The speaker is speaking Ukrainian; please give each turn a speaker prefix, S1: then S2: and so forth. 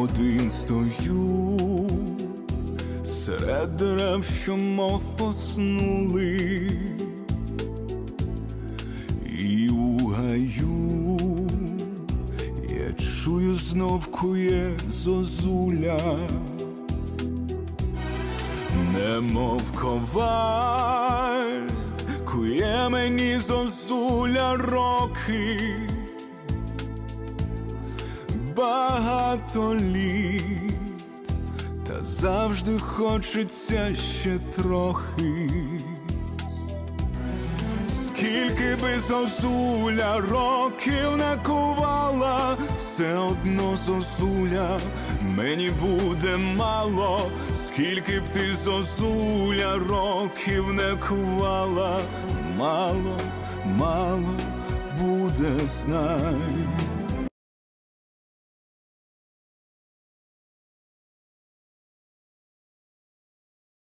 S1: один стою серед дерев, що мов поснули, і у гаю я чую знов кує зозуля, немов коваль, кує мені зозуля роки багато літ, та завжди хочеться ще трохи. Скільки би зозуля років не кувала, все одно зозуля мені буде мало, скільки б ти зозуля років не кувала, мало, мало буде знай.